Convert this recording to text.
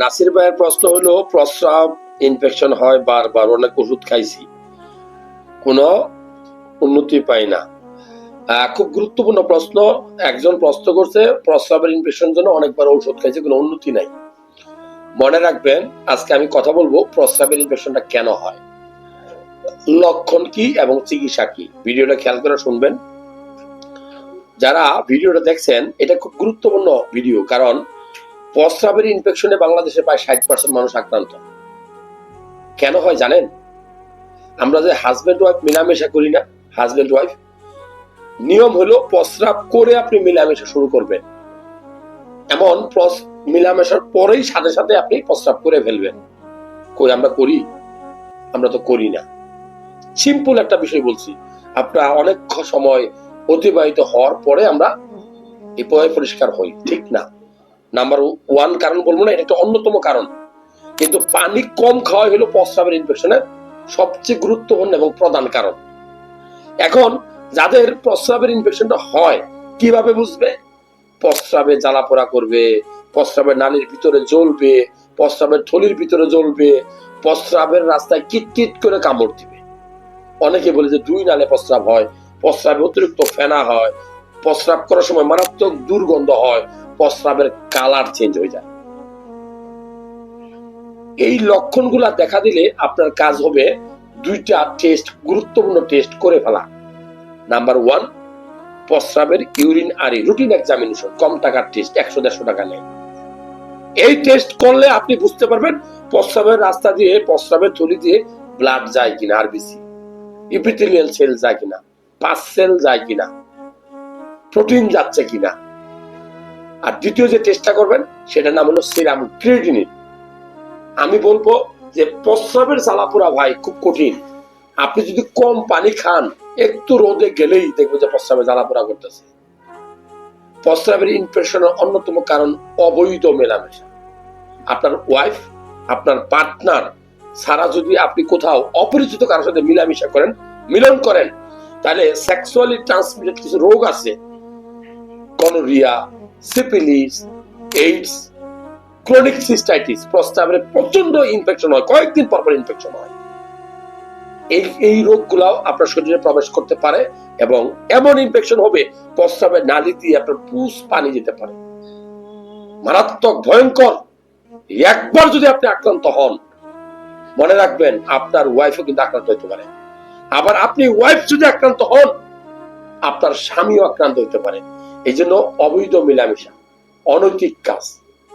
নাসির ভাইয়ের প্রশ্ন হলো, প্রস্রাব ইনফেকশন হয় বারবার, অনেক ওষুধ খাইছি। কোনো উন্নতি পাই না। খুব গুরুত্বপূর্ণ প্রশ্ন, একজন প্রশ্ন করছে, প্রস্রাবের ইনফেকশন জন্য অনেকবার ঔষধ খাইছে, কোনো উন্নতি নাই। মনে রাখবেন, আজকে আমি কথা বলব, প্রস্রাবের ইনফেকশনটা কেন হয়? লক্ষণ কি এবং চিকিৎসা কি? ভিডিওটা খেয়াল করে শুনবেন। যারা ভিডিওটা দেখছেন, এটা খুব গুরুত্বপূর্ণ ভিডিও, কারণ প্রস্রাবের ইনফেকশনে বাংলাদেশে প্রায় ষাট পার্সেন্ট মানুষ আক্রান্ত। কেন হয় জানেন? আমরা যে হাজবেন্ড ওয়াইফ মিলামেশা করি না হাজবেন্ড ওয়াইফ নিয়ম হলো প্রস্রাব করে আপনি মিলামেশা শুরু করবেন। এমন মিলামেশার পরেই সাথে সাথে আপনি প্রস্রাব করে ফেলবেন। কই আমরা করি? আমরা তো করি না। সিম্পল একটা বিষয় বলছি। আপনার অনেক সময় অতিবাহিত হওয়ার পরে আমরা এই পরিষ্কার হই, ঠিক না? নাম্বার ওয়ান কারণ বলব না, এটা একটা অন্যতম কারণ। কিন্তু পানি কম খাওয়াই হলো প্রস্রাবের ইনফেকশনের সবচেয়ে গুরুত্বপূর্ণ এবং প্রধান কারণ। এখন যাদের প্রস্রাবের ইনফেকশনটা হয়, কীভাবে বুঝবে? প্রস্রাবে জ্বালা পোড়া করবে, প্রস্রাবের নালীর ভিতরে জ্বলবে, প্রস্রাবের থলির ভিতরে জ্বলবে, প্রস্রাবের রাস্তায় কিটকিট করে কামড় দিবে। অনেকে বলে যে দুই নালে প্রস্রাব হয়, প্রস্রাবে অতিরিক্ত ফেনা হয়, প্রস্রাব করার সময় মারাত্মক দুর্গন্ধ হয় প্রস্রাবের কালার চেঞ্জ হয়ে যায়। এই লক্ষণগুলা দেখা দিলে আপনার কাজ হবে দুইটা টেস্ট গুরুত্বপূর্ণ টেস্ট করে ফেলা। নাম্বার ওয়ান প্রস্রাবের ইউরিন আরি রুটিন এক্সামিনেশন কম টাকার টেস্ট একশো দেড়শো টাকা নেয়। এই টেস্ট করলে আপনি বুঝতে পারবেন প্রস্রাবের রাস্তা দিয়ে প্রস্রাবের থলি দিয়ে ব্লাড যায় কিনা আর আরবিসি ইপিথেলিয়াল সেল যায় কিনা পাস সেল যায় কিনা প্রোটিন যাচ্ছে কিনা। আর দ্বিতীয় যে টেস্টটা করবেন, সেটার নাম হলো সিরাম ক্রিয়েটিনিন আমি বলব যে প্রস্রাবের জ্বালাপোড়া ভাই খুব কঠিন। আপনি যদি কম পানি খান, একটু রোদে গেলেই দেখবেন যে প্রস্রাবে জ্বালাপোড়া করতেছে। প্রস্রাবের ইনফেকশনের অন্যতম কারণ অবৈধ মেলামেশা। আপনার ওয়াইফ আপনার পার্টনার সারা যদি আপনি কোথাও অপরিচিত কারোর সাথে মিলামিশা করেন, মিলন করেন, তাহলে সেক্সুয়ালি ট্রান্সমিটেড কিছু রোগ আছে। Gonorrhoea syphilis AIDS chronic cystitis প্রস্তাবের প্রচণ্ড ইনফেকশন হয়, কয়েকদিন পর পর ইনফেকশন হয়। এই এই রোগগুলাও আপনার শরীরে প্রবেশ করতে পারে এবং এমন ইনফেকশন হবে প্রস্রাবের নালী দিয়ে আপনার পুষ পানি যেতে পারে। মারাত্মক, ভয়ঙ্কর। একবার যদি আপনি আক্রান্ত হন, মনে রাখবেন আপনার ওয়াইফও কিন্তু আক্রান্ত হতে পারে। আবার আপনি ওয়াইফ যদি আক্রান্ত হন, আপনার স্বামীও আক্রান্ত হতে পারে। এই জন্য অবৈধ মিলামেশা অনৈতিক কাজ।